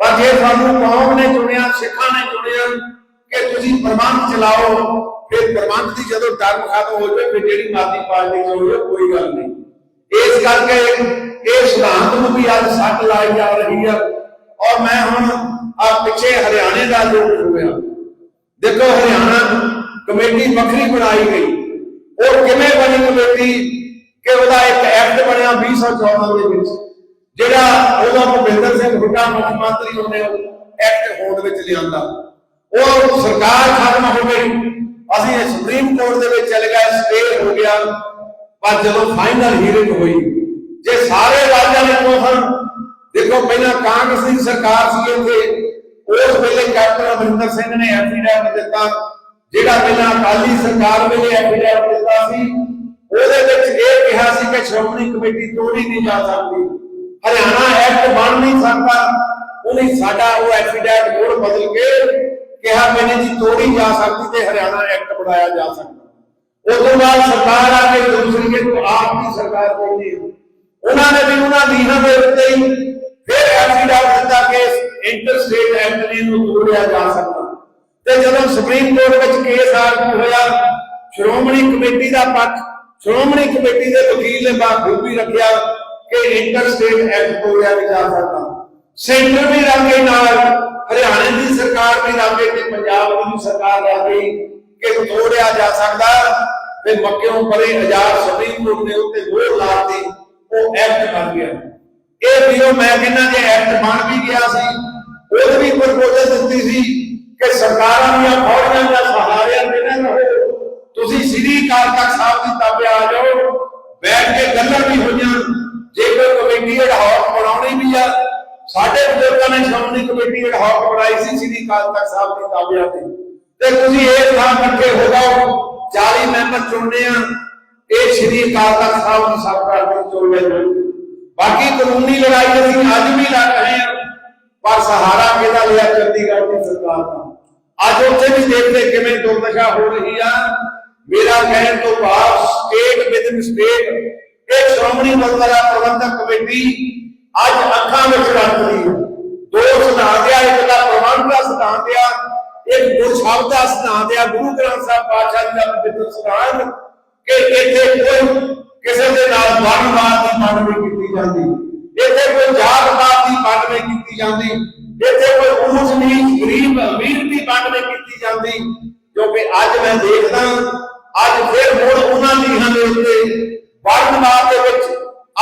ਪਰ ਜੇ ਸਾਨੂੰ ਕੌਮ ਨੇ ਚੁਣਿਆ, ਸਿੱਖਾਂ ਨੇ ਚੁਣਿਆ ਕਿ ਤੁਸੀਂ ਪ੍ਰਬੰਧ ਚਲਾਓ, ਫਿਰ ਪ੍ਰਬੰਧ ਦੀ ਜਦੋਂ ਟਰਮ ਖਤਮ ਹੋ ਜਾਵੇ, ਫਿਰ ਜਿਹੜੀ ਮਰਜ਼ੀ ਪਾਰਟੀ ਚੋਣੋ ਕੋਈ ਗੱਲ ਨਹੀਂ। ਇਸ ਕਰਕੇ ਇਹ ਸਿਧਾਂਤ ਨੂੰ ਵੀ ਅੱਜ ਸੱਟ ਲਾਈ ਜਾ ਰਹੀ ਆ। ਔਰ ਮੈਂ ਹੁਣ ਆ ਪਿੱਛੇ ਹਰਿਆਣੇ ਦਾ ਜੋ ਹੋਇਆ ਦੇਖੋ, ਹਰਿਆਣਾ ਕਮੇਟੀ ਵੱਖਰੀ ਬਣਾਈ ਗਈ। ਉਹ ਕਿਵੇਂ ਬਣੀ ਕਮੇਟੀ? ਕਿ ਉਹਦਾ ਇੱਕ ਐਕਟ ਬਣਿਆ 2014 ਦੇ ਵਿੱਚ। ਜਿਹੜਾ ਉਹਦਾ ਭੁਪਿੰਦਰ ਸਿੰਘ ਹੁੱਡਾ ਮੁੱਖ ਮੰਤਰੀ ਉਹਨੇ ਐਕਟ ਹੋਂਦ ਵਿੱਚ ਲਿਆਂਦਾ। ਉਹ ਸਰਕਾਰ ਖਤਮ ਹੋ ਗਈ। ਅਸੀਂ ਸੁਪਰੀਮ ਕੋਰਟ ਦੇ ਵਿੱਚ ਚਲੇ ਗਏ ਸਟੇ ਹੋ ਗਿਆ। ਪਰ ਜਦੋਂ ਫਾਈਨਲ ਹੀਅਰਿੰਗ ਹੋਈ, ਜੇ ਸਾਰੇ ਰਾਜਾਂ ਨੇ ਕੋਹਨ ਦੇਖੋ ਪਹਿਲਾਂ ਕਾਂਗਰਸ ਦੀ ਸਰਕਾਰ ਸੀ ਇੱਥੇ। ਉਸ ਵੇਲੇ ਕੈਪਟਨ ਅਮਰਿੰਦਰ ਸਿੰਘ ਨੇ ਐਫੀਡੈਵਿਟ ਦਿੱਤਾ। ਜਿਹੜਾ ਪਹਿਲਾਂ ਅਕਾਲੀ ਸਰਕਾਰ ਵੇਲੇ ਐਫੀਡੈਵਿਟ ਦਿੱਤਾ ਸੀ, ਉਹਦੇ ਵਿੱਚ ਇਹ ਕਿਹਾ ਸੀ ਕਿ ਸ਼੍ਰੋਮਣੀ ਕਮੇਟੀ ਤੋੜੀ ਨਹੀਂ ਜਾ ਸਕਦੀ। ਹਰਿਆਣਾ ਐਕਟ ਬਣ ਨਹੀਂ ਸਕਦਾ। ਉਹਨੇ ਸਾਡਾ ਉਹ ਐਫੀਡੈਵਿਟ ਕੋਡ ਬਦਲ ਕੇ ਕਿਹਾ, ਮੈਨੇ ਜੀ ਤੋੜੀ ਜਾ ਸਕਦੀ ਤੇ ਹਰਿਆਣਾ ਐਕਟ ਬਣਾਇਆ ਜਾ ਸਕਦਾ। ਉਸ ਬਾਅਦ ਸਰਕਾਰ ਆ ਕੇ ਦੂਸਰੀ ਕੇ ਆਪ ਦੀ ਸਰਕਾਰ ਕਹਿੰਦੀ ਉਹਨਾਂ ਨੇ ਵੀ ਉਹਨਾਂ ਲੀਹਾਂ ਦੇ ਉੱਤੇ ਹੀ ਫਿਰ ਐਫੀਡੈਵਿਟ ਦਿੱਤਾ ਕਿ ਇੰਟਰ ਸਟੇਟ ਐਕਟ ਨੂੰ ਤੋੜਿਆ ਜਾ ਸਕਦਾ। ਤੇ ਜਦੋਂ ਸੁਪਰੀਮ ਕੋਰਟ ਵਿੱਚ ਕੇਸ ਆਰਗੂ ਹੋਇਆ, ਸ਼੍ਰੋਮਣੀ ਕਮੇਟੀ ਦਾ ਪੱਖ, ਸ਼੍ਰੋਮਣੀ ਕਮੇਟੀ ਦੇ ਵਕੀਲ ਨੇ ਬਾਖੂਬੀ ਰੱਖਿਆ। ਕਿ ਇੰਟਰ ਸਟੇਟ ਐਕਟ ਤੋੜਿਆ ਨਹੀਂ ਜਾ ਸਕਦਾ। ਸੈਂਟਰ ਵੀ ਰੰਗੇ ਨਾਲ, ਹਰਿਆਣੇ ਦੀ ਸਰਕਾਰ ਵੀ ਰੰਗੇ ਤੇ ਪੰਜਾਬ ਦੀ ਸਰਕਾਰ ਰੰਗੇ ਕਿ ਤੋੜਿਆ ਜਾ ਸਕਦਾ ਤੇ ਮੱਕਿਓਂ ਪਰੇ ਹਜ਼ਾਰ ਸੁਪਰੀਮ ਕੋਰਟ ਨੇ ਉੱਤੇ ਮੋਹਰ ਲਾਤੀ ਉਹ ਐਕਟ ਬਣ ਗਿਆ। ਇਹ ਵੀ ਮੈਂ ਕਹਿੰਦਾ ਜੇ ਐਕਟ ਬਣ ਵੀ ਗਿਆ ਸੀ। ਉਹਦੇ ਵੀ ਪ੍ਰਪੋਜ਼ਲ ਦਿੱਤੀ ਸੀ ਕਿ ਸਰਕਾਰਾਂ ਦੀਆਂ ਫੌਜਾਂ ਦਾ ਸਹਾਰਿਆਂ ਦੇ ਨਾ ਰਹੋ। ਤੁਸੀਂ ਸ੍ਰੀ ਅਕਾਲ ਤਖਤ ਸਾਹਿਬ ਦੀ ਤਾਬੇ ਆ ਜਾਓ, ਬੈਠ ਕੇ ਗੱਲਾਂ ਵੀ ਹੋਈਆਂ। ਕਮੇਟੀ ਅਡਹੌਕ ਬਣਾਉਣੀ ਵੀ ਆ। ਸਾਡੇ ਬਜ਼ੁਰਗਾਂ ਨੇ ਸ਼੍ਰੋਮਣੀ ਕਮੇਟੀ ਅਡਹੌਕ ਬਣਾਈ ਸੀ ਸ੍ਰੀ ਅਕਾਲ ਤਖਤ ਸਾਹਿਬ ਦੀ ਤਾਬੇ ਤੇ। ਤੇ ਤੁਸੀਂ ਇਹ ਥਾਂ ਇਕੱਠੇ ਹੋ ਜਾਓ 40 ਮੈਂਬਰ ਚੁਣਨੇ ਆ। ਇਹ ਸ੍ਰੀ ਅਕਾਲ ਤਖਤ ਸਾਹਿਬ ਦੀ ਸਰਕਾਰ ਦੇ ਚੁਣਨੇ ਜਾਣਗੇ ਬਾਕੀ ਕਾਨੂੰਨੀ ਲੜਾਈ ਅਸੀਂ ਅੱਜ ਵੀ ਲੜ ਰਹੇ ਹਾਂ ਪਰ ਸਹਾਰਾ ਕਿਹਦਾ ਲਿਆ? ਚੰਡੀਗੜ੍ਹ ਦੀ ਸਰਕਾਰ ਦਾ। ਅੱਜ ਉੱਥੇ ਵੀ ਦੇਖਦੇ ਕਿਵੇਂ ਦੁਰਦਸ਼ਾ ਹੋ ਰਹੀ ਆ। ਮੇਰਾ ਕਹਿਣ ਤੋਂ ਬਾਅਦ ਸਟੇਟ ਵਿਦਨ ਸਟੇਟ ਇਹ ਸ਼੍ਰੋਮਣੀ ਗੁਰਦੁਆਰਾ ਪ੍ਰਬੰਧਕ ਕਮੇਟੀ ਅੱਜ ਅੱਖਾਂ ਵਿੱਚ ਰੱਖ ਦੋ ਸਿਧਾਂਤ ਆ, ਇੱਕ ਦਾ ਪ੍ਰਬੰਧ ਦਾ ਸਿਧਾਂਤ ਆ, ਇੱਕ ਗੁਰ ਦਾ ਸਿਧਾਂਤ ਆ। ਗੁਰੂ ਗ੍ਰੰਥ ਸਾਹਿਬ ਪਾਤਸ਼ਾਹ ਜੀ ਦਾ ਪਵਿੱਤਰ ਸਿਧਾਂਤ ਕਿ ਇੱਥੇ ਕੋਈ ਕਿਸੇ ਦੇ ਨਾਲ ਵਰਨਵਾਦ ਦੀ ਮੰਗ ਨਹੀਂ ਕੀਤੀ ਜਾਂਦੀ। ਇੱਥੇ ਕੋਈ ਜਾਤਵਾਦ ਦੀ ਮੰਗ ਨਹੀਂ ਕੀਤੀ ਜਾਂਦੀ। ਇੱਥੇ ਕੋਈ ਊਚ ਨੀਚ ਗਰੀਬ ਅਮੀਰ ਦੀ ਮੰਗ ਨਹੀਂ ਕੀਤੀ ਜਾਂਦੀ। ਕਿਉਂਕਿ ਅੱਜ ਮੈਂ ਦੇਖਦਾ, ਅੱਜ ਫਿਰ ਮੁੜ ਉਹਨਾਂ ਲੀਹਾਂ ਦੇ ਉੱਤੇ ਵਰਨਵਾਦ ਦੇ ਵਿੱਚ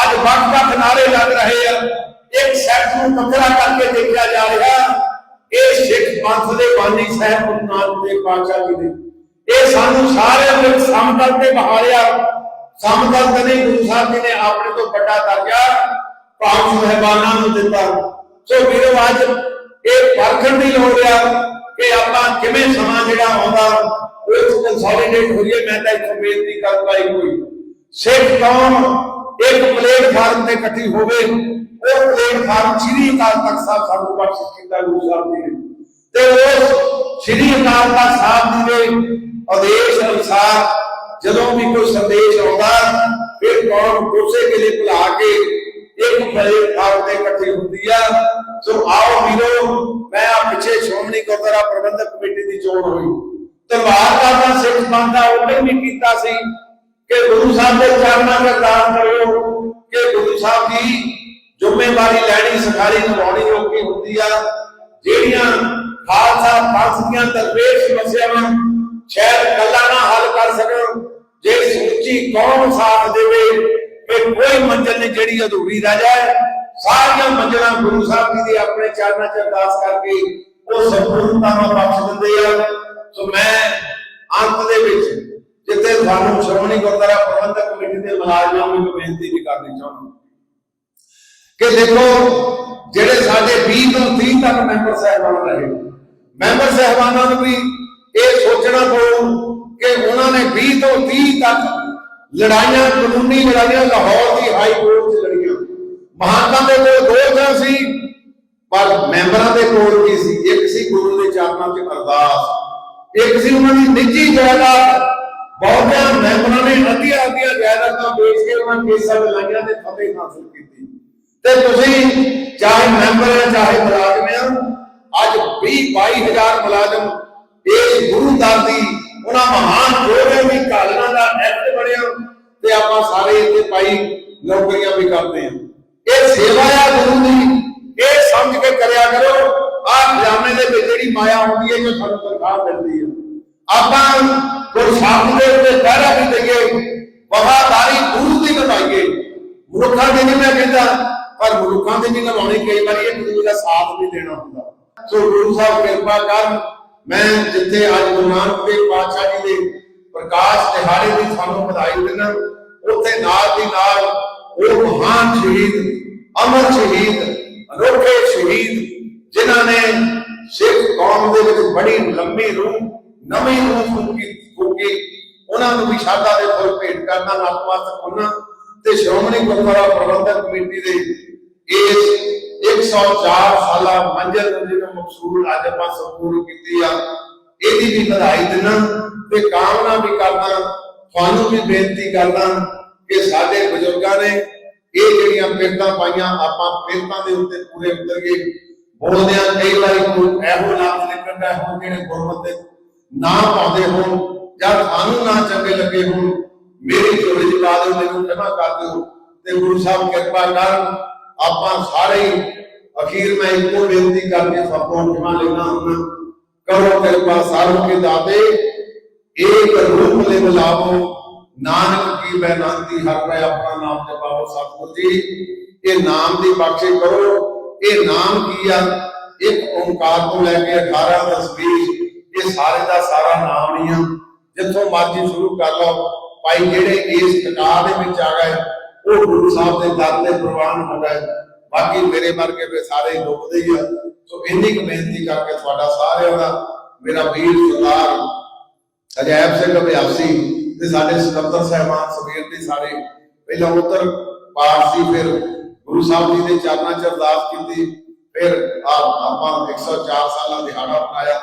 ਅੱਜ ਵੱਖ-ਵੱਖ ਨਾਰੇ ਲੱਗ ਰਹੇ ਆ। ਇੱਕ ਸੈਕਟ ਨੂੰ ਵੱਖਰਾ ਕਰਕੇ ਦੇਖਿਆ ਜਾ ਰਿਹਾ। ਇਹ ਸਿੱਖ ਪੰਥ ਦੇ ਬਾਨੀ ਸਾਹਿਬ ਗੁਰੂ ਨਾਨਕ ਦੇਵ ਪਾਤਸ਼ਾਹ ਜੀ ਨੇ। ਇਹ ਸਾਨੂੰ ਸਾਰਿਆਂ ਨੂੰ ਸਮਤਲ ਤੇ ਬਹਾਲਿਆ। ਸਮਤਲ ਤੇ ਨਹੀਂ, ਗੁਰੂ ਸਾਹਿਬ ਜੀ ਨੇ ਆਪਣੇ ਤੋਂ ਵੱਡਾ ਦਰਜਾ ਪਾਕ ਸਹਿਬਾਨਾਂ ਨੂੰ ਦਿੱਤਾ। ਸੋ ਵੀਰੋ, ਅੱਜ ਇਹ ਪਰਖਣ ਦੀ ਲੋੜ ਆ ਕਿ ਆਪਾਂ ਕਿਵੇਂ ਸਮਾਂ ਜਿਹੜਾ ਆਉਂਦਾ, ਉਹ ਕੰਸੋਲੀਡੇਟ ਹੋਈਏ ਮੈਂ ਤਾਂ ਇੱਕ ਬੇਨਤੀ ਕਰ ਪਾਈ ਕੋਈ। ਸਿੱਖ ਕੌਮ ਇੱਕ ਪਲੇਟਫਾਰਮ ਤੇ ਇਕੱਠੀ ਹੋਵੇ, ਉਹ ਪਲੇਟਫਾਰਮ ਸ੍ਰੀ ਅਕਾਲ ਤਖਤ ਸਾਹਿਬ ਸਾਨੂੰ ਬਖਸ਼ਿਸ਼ ਕੀਤਾ ਗੁਰੂ ਸਾਹਿਬ ਜੀ ਨੇ। ਤੇ ਉਸ ਸ੍ਰੀ ਅਕਾਲ ਤਖਤ ਸਾਹਿਬ ਜੀ ਦੇ ਆਦੇਸ਼ ਅਨੁਸਾਰ ਜਦੋਂ ਵੀ ਕੋਈ ਸੰਦੇਸ਼ ਆਉਂਦਾ, ਫਿਰ ਕੌਮ ਗੁੱਸੇ ਕੇ ਲਈ ਭੁਲਾ ਕੇ ਇੱਕ ਪਲੇਟਫਾਰਮ ਤੇ ਇਕੱਠੀ ਹੁੰਦੀ ਆ। ਸੋ ਆਓ ਵੀਰੋ, ਮੈਂ ਆ ਪਿੱਛੇ ਸ਼੍ਰੋਮਣੀ ਗੁਰਦੁਆਰਾ ਪ੍ਰਬੰਧਕ ਕਮੇਟੀ ਦੀ ਚੋਣ ਹੋਈ। ਤਲਵਾਰ ਦਾ ਸਿੱਖ ਪੰਥ ਦਾ ਵੀ ਕੀਤਾ ਸੀ। ਕਿ ਗੁਰੂ ਸਾਹਿਬ ਦੇ ਚਰਨਾਂ ਦਾ ਦਾਨ ਕਰਿਓ, ਕਿ ਗੁਰੂ ਸਾਹਿਬ ਦੀ ਜ਼ਿੰਮੇਵਾਰੀ ਲੈਣੀ ਸਿਖਾਣੀ ਨਿਭਾਉਣੀ ਔਖੀ ਹੁੰਦੀ ਆ। ਜਿਹੜੀਆਂ ਖਾਲਸਾ ਪੰਥ ਦੀਆਂ ਦਰਵੇਸ਼ ਸਮੱਸਿਆਵਾਂ ਸ਼ਾਇਦ ਕੱਲਾ ਨਾ ਹੱਲ ਕਰ ਸਕਣ। ਜੇ ਸੁੱਚੀ ਕੌਮ ਸਾਥ ਦੇਵੇ ਕਿ ਕੋਈ ਮੰਜ਼ਿਲ ਨਹੀਂ ਜਿਹੜੀ ਅਧੂਰੀ ਰਹਿ ਜਾਏ। ਸਾਰੀਆਂ ਮੰਜ਼ਿਲਾਂ ਗੁਰੂ ਸਾਹਿਬ ਜੀ ਦੇ ਆਪਣੇ ਚਰਨਾਂ 'ਚ ਅਰਦਾਸ ਕਰਕੇ ਉਹ ਸੰਪੂਰਨਤਾ ਬਖਸ਼ ਦਿੰਦੇ ਆ। ਸੋ ਮੈਂ ਅੰਤ ਦੇ ਵਿੱਚ ਸਾਨੂੰ ਸ਼੍ਰੋਮਣੀ ਗੁਰਦੁਆਰਾ ਪ੍ਰਬੰਧਕ ਕਮੇਟੀ ਦੇ ਮੁਲਾਜ਼ਮਾਂ ਨੂੰ ਬੇਨਤੀ ਵੀ ਕਰਨੀ ਚਾਹੁੰਦਾ ਕਿ ਦੇਖੋ, ਜਿਹੜੇ ਸਾਡੇ 20 ਤੋਂ 30 ਤੱਕ ਮੈਂਬਰ ਸਾਹਿਬਾਨ ਰਹੇ, ਮੈਂਬਰ ਸਾਹਿਬਾਨਾਂ ਨੂੰ ਵੀ ਇਹ ਸੋਚਣਾ ਪਊ ਕਿ ਉਹਨਾਂ ਨੇ 20 ਤੋਂ 30 ਤੱਕ ਲੜਾਈਆਂ, ਕਾਨੂੰਨੀ ਲੜਾਈਆਂ ਲਾਹੌਰ ਦੀ ਹਾਈ ਕੋਰਟ 'ਚ ਲੜੀਆਂ। ਮਹਾਤਮਾ ਦੇ ਕੋਲ ਦੋ ਜਾਂ ਸੀ, ਪਰ ਮੈਂਬਰਾਂ ਦੇ ਕੋਲ ਕੀ ਸੀ। ਇੱਕ ਸੀ ਗੁਰੂ ਦੇ ਚਰਨਾਂ 'ਚ ਅਰਦਾਸ, ਇੱਕ ਸੀ ਉਹਨਾਂ ਦੀ ਨਿੱਜੀ ਜਾਇਦਾਦ ਬਹੁਤਿਆਂ ਮੈਂਬਰਾਂ ਨੇ ਅੱਧੀਆਂ ਅੱਧੀਆਂ ਜਾਇਦਾਦਾਂ ਵੇਚ ਕੇ ਉਹਨਾਂ ਕੇਸਾਂ ਲੜਾਈਆਂ ਤੇ ਫਤਿਹ ਹਾਸਲ ਕੀਤੀ। ਤੇ ਤੁਸੀਂ ਚਾਹੇ ਮੈਂਬਰ ਹੈ ਚਾਹੇ ਮੁਲਾਜ਼ਮ ਹੈ 22000 ਮੁਲਾਜ਼ਮ ਇਸ ਗੁਰੂ ਦੀ ਉਹਨਾਂ ਮਹਾਨ ਯੋਧਿਆਂ ਦੀ ਕਾਲਨਾ ਦਾ ਐਕਟ ਬਣਿਆ ਤੇ ਆਪਾਂ ਸਾਰੇ ਇੱਥੇ ਭਾਈ ਨੌਕਰੀਆਂ ਵੀ ਕਰਦੇ ਹਾਂ। ਇਹ ਸੇਵਾ ਆ ਗੁਰੂ ਦੀ, ਇਹ ਸਮਝ ਕੇ ਕਰਿਆ ਕਰੋ। ਆਹ ਖਜ਼ਾਨੇ ਦੇ ਵਿੱਚ ਜਿਹੜੀ ਮਾਇਆ ਹੁੰਦੀ ਹੈ ਜੋ ਸਾਨੂੰ ਤਨਖਾਹ ਮਿਲਦੀ ਹੈ ਆਪਾਂ ਕੋਈ ਸ਼ਬਦ ਦੇ ਉੱਤੇ ਪਹਿਰਾ ਵੀ ਦਈਏ ਵਫਾਦਾਰੀ ਗੁਰੂ ਦੀ ਨਿਭਾਈਏ ਮਨੁੱਖਾਂ ਦੀ ਨਹੀਂ ਮੈਂ ਕਹਿੰਦਾ, ਪਰ ਮਨੁੱਖਾਂ ਦੀ ਵੀ ਨਿਭਾਉਣੀ ਕਈ ਵਾਰੀ ਇਹ ਗੁਰੂ ਦਾ ਸਾਥ ਵੀ ਦੇਣਾ ਹੁੰਦਾ। ਸੋ ਗੁਰੂ ਸਾਹਿਬ ਕਿਰਪਾ ਕਰਨ, ਮੈਂ ਜਿੱਥੇ ਅੱਜ ਗੁਰੂ ਨਾਨਕ ਦੇਵ ਪਾਤਸ਼ਾਹ ਜੀ ਦੇ ਪ੍ਰਕਾਸ਼ ਦਿਹਾੜੇ ਦੀ ਸਾਨੂੰ ਵਧਾਈ ਦਿੰਦਾ, ਉੱਥੇ ਨਾਲ ਦੀ ਨਾਲ ਉਹ ਮਹਾਨ ਸ਼ਹੀਦ, ਅਮਰ ਸ਼ਹੀਦ, ਅਨੋਖੇ ਸ਼ਹੀਦ, ਜਿਨ੍ਹਾਂ ਨੇ ਸਿੱਖ ਕੌਮ ਦੇ ਵਿੱਚ ਬੜੀ ਲੰਮੀ ਰੂਹ, ਨਵੀਂ ਰੂਹ ਫੂਕੀ ਫੂਕੀ ਉਹਨਾਂ ਨੂੰ ਵੀ ਸ਼ਰਧਾ ਦੇ ਫੁੱਲ ਭੇਟ ਕਰਨਾ ਨਤਮਸਤਕ ਹੋਣਾ ਤੇ ਸ਼੍ਰੋਮਣੀ ਗੁਰਦੁਆਰਾ ਪ੍ਰਬੰਧਕ ਕਮੇਟੀ ਦੇ ਇਸ 104 ਸਾਲਾ ਮੰਜ਼ਲ ਨੂੰ ਜਿਹਨੂੰ ਮਕਸੂਦ ਅੱਜ ਆਪਾਂ ਸੰਪੂਰਨ ਕੀਤੀ ਆ, ਇਹਦੀ ਵੀ ਵਧਾਈ ਦਿਨਾ ਤੇ ਕਾਮਨਾ ਵੀ ਕਰਦਾ, ਤੁਹਾਨੂੰ ਵੀ ਬੇਨਤੀ ਕਰਦਾ ਕਿ ਸਾਡੇ ਬਜ਼ੁਰਗਾਂ ਨੇ ਇਹ ਜਿਹੜੀਆਂ ਪਿਰਤਾਂ ਪਾਈਆਂ, ਆਪਾਂ ਪਿਰਤਾਂ ਦੇ ਉੱਤੇ ਪੂਰੇ ਉਤਰੀਏ ਬੋਲਦੇ ਆ ਕਈ ਵਾਰੀ ਕੋਈ ਇਹੋ ਲਫ਼ਜ਼ ਨਿਕਲਦਾ ਹੋ ਜਿਹੜੇ ਗੁਰਮਤਿ ਨਾ ਪਾਉਂਦੇ ਹੋਣ ਜਾਂ ਤੁਹਾਨੂੰ ਨਾ ਚੰਗੇ ਲੱਗੇ ਹੋਣ, ਮੇਰੀ ਝੋਲੀ ਚ ਪਾ ਦਿਓ, ਮੈਨੂੰ ਜਮਾ ਕਰ ਦਿਓ ਤੇ ਗੁਰੂ ਸਾਹਿਬ ਕਿਰਪਾ ਕਰਨ, ਆਪਾਂ ਸਾਰੇ ਅਖੀਰ ਮੈਂ ਇੱਕੋ ਬੇਨਤੀ ਕਰਕੇ ਸਭ ਤੋਂ ਜਮਾ ਲੈਣਾ ਹੁੰਦਾ। ਕਰੋ ਕਿਰਪਾ ਸਾਰੂ ਕੇ ਦਾਤੇ ਇੱਕ ਰੂਪ ਲੈ ਮਿਲਾਵੋ ਨਾਨਕ ਕੀ ਬੈਨਾਂਤੀ ਹਰ ਪੈ ਆਪਣਾ ਨਾਮ ਜਪਾਓ ਸਤਿਗੁਰ ਜੀ। ਇਹ ਨਾਮ ਦੀ ਬਖਸ਼ਿਸ਼ ਕਰੋ, ਇਹ ਨਾਮ ਕੀ ਆ? ਇੱਕ ਓੰਕਾਰ ਤੋਂ ਲੈ ਕੇ 18 ਤਸਵੀਰ ਇਹ ਸਾਰੇ ਦਾ ਸਾਰਾ ਨਾਮ ਹੀ ਆ। ਜਿੱਥੋਂ ਮਰਜ਼ੀ ਸ਼ੁਰੂ ਕਰ ਲਓ। ਭਾਈ ਜਿਹੜੇ ਇਸ ਟਿਕਾਰ ਦੇ ਵਿੱਚ ਆ ਗਏ, ਉਹ ਗੁਰੂ ਸਾਹਿਬ ਦੇ ਦਰ ਤੇ ਪ੍ਰਵਾਨ ਹੋ ਗਏ। ਬਾਕੀ ਮੇਰੇ ਵਰਗੇ ਵੀ ਸਾਰੇ ਡੁੱਬਦੇ ਹੀ ਆ। ਸੋ ਇੰਨੀ ਕੁ ਬੇਨਤੀ ਕਰਕੇ ਤੁਹਾਡਾ ਸਾਰਿਆਂ ਦਾ ਮੇਰਾ ਵੀਰ ਸਰਦਾਰ ਅਜੈਬ ਸਿੰਘ ਅਭਿਆਸੀ ਤੇ ਸਾਡੇ ਸਕੱਤਰ ਸਹਿਬਾਨ ਸਵੇਰ ਦੇ ਸਾਰੇ ਪਹਿਲਾਂ ਉੱਤਰ ਪਾਠ ਸੀ ਫਿਰ ਗੁਰੂ ਸਾਹਿਬ ਜੀ ਦੇ ਚਰਨਾਂ 'ਚ ਅਰਦਾਸ ਕੀਤੀ, ਫਿਰ ਆ- ਆਪਾਂ 104 ਸਾਲਾਂ ਦਿਹਾੜਾ ਮਨਾਇਆ